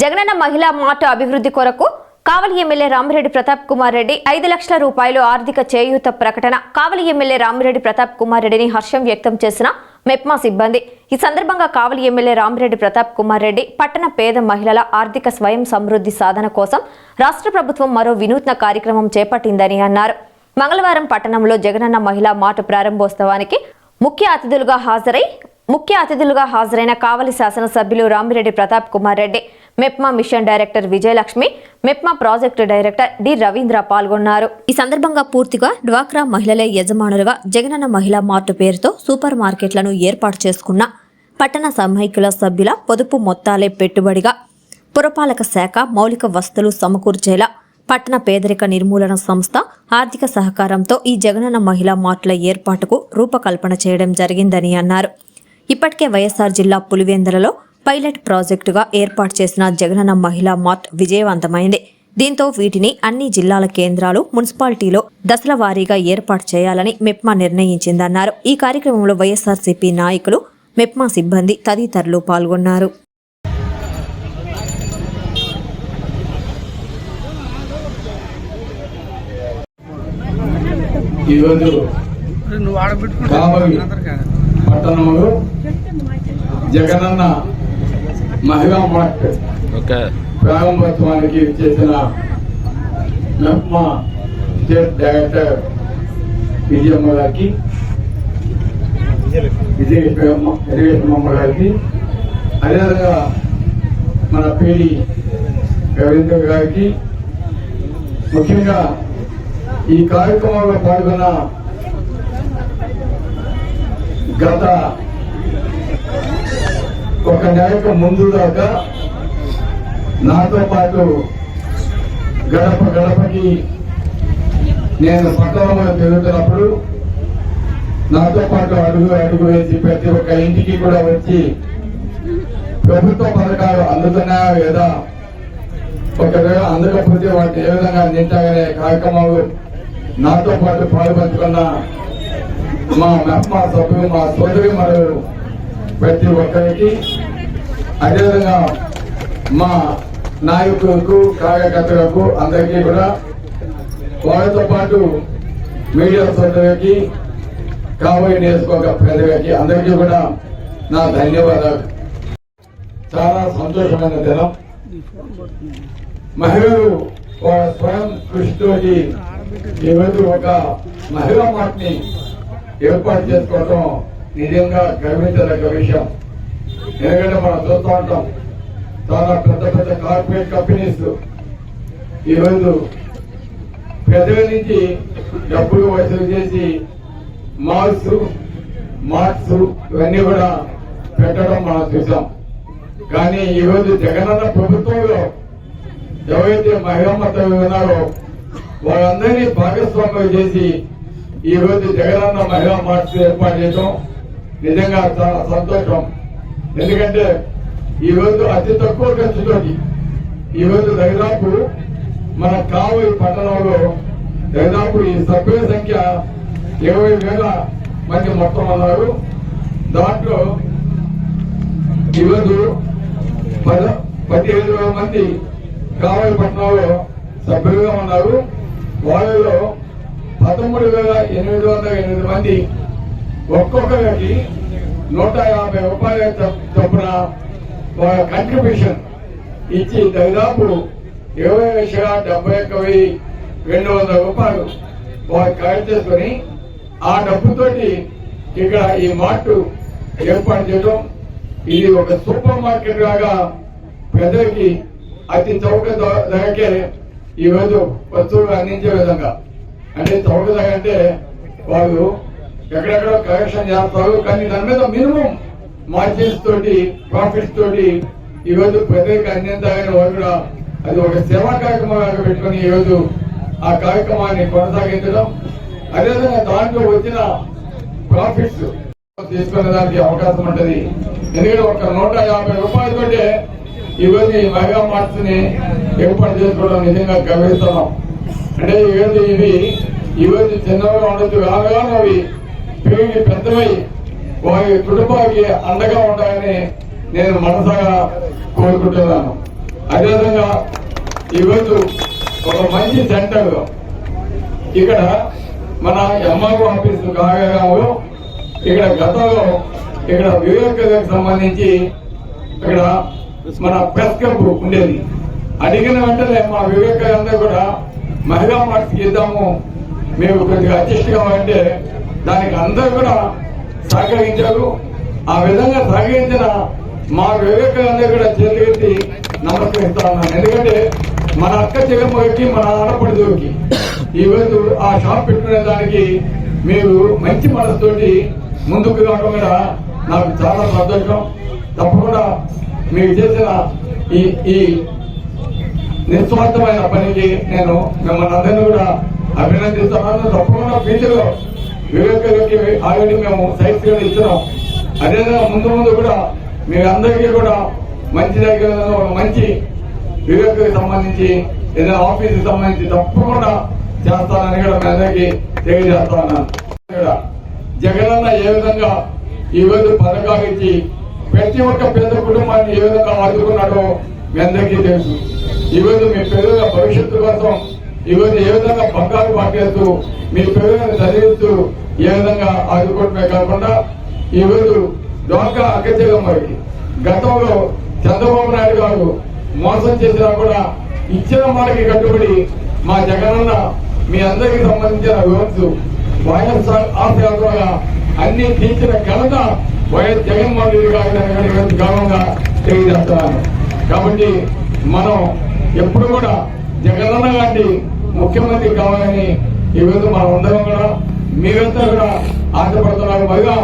జగనన్న మహిళా మార్ట్ అభివృద్ధి కొరకు కావలి ఎమ్మెల్యే రామిరెడ్డి ప్రతాప్ కుమార్ రెడ్డి ఐదు లక్షల రూపాయలు ఆర్థిక చేయూత ప్రకటన కావలి ఎమ్మెల్యే రామిరెడ్డి ప్రతాప్ కుమార్ రెడ్డిని హర్షం వ్యక్తం చేసిన మెప్మా సిబ్బంది. ఈ సందర్భంగా కావలి ఎమ్మెల్యే రామిరెడ్డి ప్రతాప్ కుమార్ రెడ్డి పట్టణ పేద మహిళల ఆర్థిక స్వయం సమృద్ధి సాధన కోసం రాష్ట్ర ప్రభుత్వం మరో వినూత్న కార్యక్రమం చేపట్టిందని అన్నారు. మంగళవారం పట్టణంలో జగనన్న మహిళా మాట ప్రారంభోత్సవానికి ముఖ్య అతిథులుగా హాజరై ముఖ్య అతిథులుగా హాజరైన కావలి శాసనసభ్యులు Ramireddy Pratap Kumar Reddy MEPMA mission director Vijayalakshmi MEPMA project director D Ravindra పాల్గొన్నారు. ఈ సందర్భంగా పూర్తిగా డ్వాక్రా మహిళలే యజమానులుగా జగనన్న మహిళా మార్ట్ పేరుతో సూపర్ మార్కెట్లను ఏర్పాటు చేసుకున్న పట్టణ సమైక్యుల సభ్యుల పొదుపు మొత్తాలే పెట్టుబడిగా పురపాలక శాఖ మౌలిక వసతులు సమకూర్చేలా పట్టణ పేదరిక నిర్మూలన సంస్థ ఆర్థిక సహకారంతో ఈ జగనన్న మహిళా మార్ట్ల ఏర్పాటుకు రూపకల్పన చేయడం జరిగిందని అన్నారు. ఇప్పటికే వైఎస్ఆర్ జిల్లా పులివెందులలో పైలట్ ప్రాజెక్టుగా ఏర్పాటు చేసిన జగనన్న మహిళా మార్ట్ విజయవంతమైంది. దీంతో వీటిని అన్ని జిల్లాల కేంద్రాలు మున్సిపాలిటీలో దశల వారీగా ఏర్పాటు చేయాలని మెప్మా నిర్ణయించిందన్నారు. ఈ కార్యక్రమంలో వైఎస్ఆర్సీపీ నాయకులు మెప్మా సిబ్బంది తదితరులు పాల్గొన్నారు. ఈరోజు పట్టణంలో జగనన్న మహిళా మార్ట్ ప్రారంభోత్సవానికి చేసిన మెప్మా స్టేట్ డైరెక్టర్ విజయమ్మ గారికి విజయమ్మ గారికి అదేవిధంగా మన పేడి రవీంద్ర గారికి ముఖ్యంగా ఈ కార్యక్రమంలో పాల్గొన్న గత ఒక నెలకు ముందు దాకా నాతో పాటు గడప గడపకి నేను పట్టణంలో తిరుగుతున్నప్పుడు నాతో పాటు అడుగు అడుగు వేసి ప్రతి ఒక్క ఇంటికి కూడా వచ్చి ప్రభుత్వ పథకాలు అందుతున్నాయా లేదా? ఒకవేళ అందకపోతే వాటిని ఏ విధంగా నింటాయనే కార్యక్రమాలు నాతో పాటు పాల్పంచుకున్న మా మెప్మా సభ్యులు మా సోదరి మరియు ప్రతి ఒక్కరికి అదేవిధంగా మా నాయకులకు కార్యకర్తలకు అందరికీ కూడా వాళ్ళతో పాటు మీడియా సోదరులకి కాబోయే నియోజకవర్గ ప్రజలకి అందరికీ కూడా నా ధన్యవాదాలు. చాలా సంతోషమైన దినం. మహిళలు వాళ్ళ స్వయం కృషితోటి ఈరోజు ఒక మహిళా మాటని ఏర్పాటు చేసుకోవటం నిజంగా గర్వించదగ్గ విషయం. ఎందుకంటే మనం చూస్తూ ఉంటాం చాలా పెద్ద పెద్ద కార్పొరేట్ కంపెనీస్ ఈరోజు పెద్దల నుంచి డబ్బులు వసూలు చేసి మాల్స్ మార్క్స్ ఇవన్నీ కూడా పెట్టడం మనం చూసాం కానీ ఈరోజు జగనన్న ప్రభుత్వంలో ఎవరైతే మహిళమ్మతో ఉన్నారో వాళ్ళందరినీ భాగస్వామ్యం చేసి ఈ జగనన్న మహిళా మార్క్స్ ఏర్పాటు చేయడం నిజంగా చాలా సంతోషం. ఎందుకంటే ఈ రోజు అతి తక్కువ ఖర్చుతోటి ఈ రోజు దాదాపు మన కావలి పట్టణంలో దాదాపు ఈ సభ్యుల సంఖ్య ఇరవై వేల మంది మొత్తం ఉన్నారు. దాంట్లో ఈరోజు పద పదిహేను వేల మంది కావలి పట్టణంలో సభ్యులుగా ఉన్నారు. వాళ్ళలో పదమూడు వేల ఎనిమిది వందల ఎనిమిది మంది ఒక్కొక్కరికి నూట యాభై రూపాయల చొప్పున కంట్రిబ్యూషన్ ఇచ్చి దాదాపు ఇరవై లక్షల డెబ్బై ఒక్క వెయ్యి రెండు వందల రూపాయలు వారు ఖర్చు చేసుకుని ఆ డబ్బుతోటి ఇక్కడ ఈ మార్ట్ ఏర్పాటు చేయడం ఇది ఒక సూపర్ మార్కెట్ లాగా ప్రజలకి అతి చౌక ధరకే ఈ రోజు వస్తువులు అందించే విధంగా. అంటే చౌక ధర అంటే వాళ్ళు ఎక్కడెక్కడో కరెక్షన్ చేస్తారు. కానీ దాని మీద మినిమం మార్జిన్స్ తోటి ప్రాఫిట్స్ తోటి ఈ రోజు ప్రజలకు అందించాలని వాళ్ళు కూడా అది ఒక సేవా కార్యక్రమంగా పెట్టుకుని ఈ రోజు ఆ కార్యక్రమాన్ని కొనసాగించడం. అదేవిధంగా దాంట్లో వచ్చిన ప్రాఫిట్స్ తీసుకునే దానికి అవకాశం ఉంటది. ఎందుకంటే ఒక నూట యాభై రూపాయలతోటే ఈ రోజు ఈ మెగా మార్ట్స్ని ఏర్పాటు చేసుకోవడం నిజంగా గమనిస్తున్నాం. అంటే ఈరోజు ఇవి ఈ రోజు చిన్నగా ఉండొచ్చు రాగానే అవి పెరిగి పెద్దమై వారి కుటుంబానికి అండగా ఉంటాయని నేను మనసగా కోరుకుంటున్నాను. అదేవిధంగా ఈరోజు ఒక మంచి సెంటర్ ఇక్కడ మన ఎంఆర్ఓ ఆఫీస్ కాగలో ఇక్కడ గతంలో ఇక్కడ వివేక్ సంబంధించి ఇక్కడ మన ప్రెస్ క్లబ్ ఉండేది. అడిగిన వెంటనే మా వివేక్ కూడా మహిళా మార్క్స్ ఇద్దాము. మేము కొద్దిగా అడ్జస్ట్ కావాలంటే దానికి అందరూ కూడా సహకరించారు. ఆ విధంగా సహకరించిన మా వివేకానంద కూడా చేతులెత్తి నమస్కరిస్తా ఉన్నాను ఎందుకంటే మన అక్క చెల్లెమ్మకి మన ఆడపడుదుకి ఈ రోజు ఆ షాప్ పెట్టుకునే దానికి మీరు మంచి మనసుతోటి ముందుకు రావడం కూడా నాకు చాలా సంతోషం. తప్పకుండా మీరు చేసిన ఈ ఈ నిస్వార్థమైన పనికి నేను మిమ్మల్ని అందరినీ కూడా అభినందిస్తున్నాను. తప్పకుండా ఫ్యూచర్లో వివేకులకి ఆల్రెడీ మేము సైట్స్ కూడా ఇస్తున్నాం. అదేవిధంగా ముందు ముందు కూడా మీ అందరికీ కూడా మంచి దగ్గర మంచి వివేకకి సంబంధించి ఏదైనా ఆఫీస్కి సంబంధించి తప్పకుండా చేస్తానని కూడా మీ అందరికీ తెలియజేస్తా ఉన్నాను. జగనన్న ఏ విధంగా ఈ రోజు పథకాలు ఇచ్చి ప్రతి ఒక్క పేద కుటుంబాన్ని ఏ విధంగా ఆదుకున్నాడో మీ అందరికీ తెలుసు. ఈ రోజు మీ పిల్లల భవిష్యత్తు కోసం ఈ రోజు ఏ విధంగా బంగారు పట్టేస్తూ మీ పిల్లలను చదివిస్తూ ఏ విధంగా ఆదుకోవడమే కాకుండా ఈ రోజు డోకా అక్కచెల్లమ్మకి గతంలో చంద్రబాబు నాయుడు గారు మోసం చేసినా కూడా ఇచ్చిన మాటకి కట్టుబడి మా జగనన్న మీ అందరికి సంబంధించిన వివరించు వైఎస్ఆర్ ఆశయాత్రగా అన్ని తీర్చిన ఘనత వైఎస్ జగన్మోహన్ రెడ్డి గారి గౌరవంగా తెలియజేస్తున్నాను. కాబట్టి మనం ఎప్పుడు కూడా జగనన్న గారిని ముఖ్యమంత్రి కావాలని ఈ రోజు మనం ఉండడం కూడా మీరంతా కూడా ఆశపడుతున్నారు మరిగా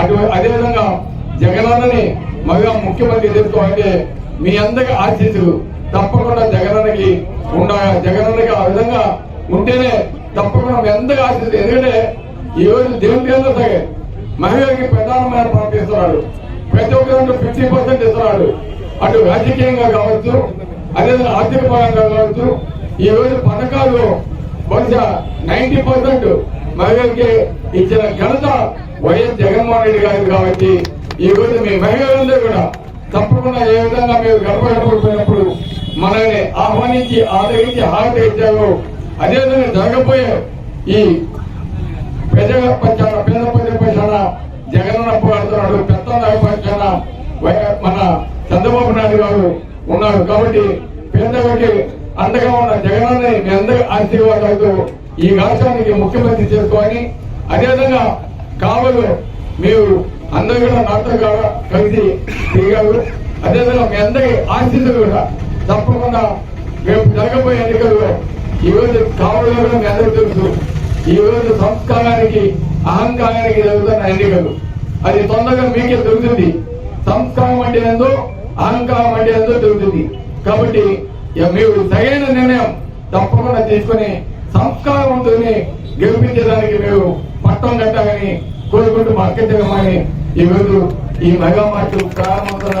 అటు అదేవిధంగా జగనన్నని మరిగా ముఖ్యమంత్రి చేసుకోవాలంటే మీ అందరికి ఆశీస్సులు తప్పకుండా జగనన్నకి ఉండాలి జగనన్నకి ఆ విధంగా ఉంటేనే తప్పకుండా మీ అందరికి ఆశీస్సులు. ఎందుకంటే ఈ రోజు దేవుడి అందరూ సరే మహిళలకి ప్రధానమైన పార్టీ ఇస్తున్నాడు. ప్రతి ఒక్కరు ఫిఫ్టీ పర్సెంట్ ఇస్తున్నాడు. అటు రాజకీయంగా కావచ్చు అదేవిధంగా ఆర్థిక పరంగా కావచ్చు ఈ రోజు పథకాలు బహుశా నైన్టీ పర్సెంట్ మహిళలకి ఇచ్చిన ఘనత వైఎస్ జగన్మోహన్ రెడ్డి గారికి కాబట్టి ఈ రోజు మీ మహిళలందరూ కూడా తప్పకుండా ఏ విధంగా మీరు గడప గడపకపోయినప్పుడు మనల్ని ఆహ్వానించి ఆదరించి హారత ఇచ్చారు అదేవిధంగా జరగబోయే ఈ ప్రజల పక్షాన పేద ప్రజల పక్షాన జగనన్న పోరాడుతున్నాడు పెద్ద పక్షాన మన చంద్రబాబు నాయుడు గారు ఉన్నారు కాబట్టి పేదలకి అండగా ఉన్న జగనన్నని మీ అందరి ఆశీర్వాదాలతో ఈ రాష్ట్రానికి ముఖ్యమంత్రి చేసుకోవాలని అదేవిధంగా కావలు మీరు అందరూ కూడా నాతో కలిసి తిరిగారు. అదేవిధంగా మీ అందరి ఆశీస్సులు కూడా తప్పకుండా రేపు జరగబోయే ఎన్నికల్లో ఈ రోజు కూడా మీ అందరూ తెలుసు. ఈ రోజు సంస్కారానికి అహంకారానికి జరుగుతున్న ఎన్నికలు. అది తొందరగా మీకే దొరుకుతుంది. సంస్కారం అంటే ఏందో అహంకారం అంటే ఏందో దొరుకుతుంది. కాబట్టి మీరు సరైన నిర్ణయం తప్పకుండా తీసుకొని సంస్కారవంతుని గెలిపించడానికి మీరు పట్టం కట్టాలని కోరుకుంటూ మార్కెట్ ఈ రోజు ఈ మెగా మార్కెట్ ప్రారంభంగా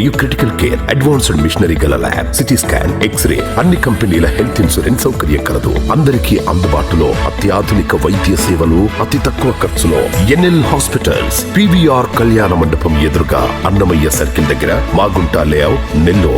మరియు క్రిటికల్ కేర్ అడ్వాన్స్డ్ మిషనరీ గల lab CT scan X ray అన్ని కంపెనీల హెల్త్ ఇన్సూరెన్స్ సౌకర్యం కలదు. అందరికీ అందుబాటులో అత్యాధునిక వైద్య సేవలు అతి తక్కువ ఖర్చులో. ఎన్ఎల్ హాస్పిటల్స్ పివిఆర్ కళ్యాణ మండపం ఎదురుగా అన్నమయ్య సర్కిల్ దగ్గర మాగుంట లేఅవుట్ నెల్లూరు.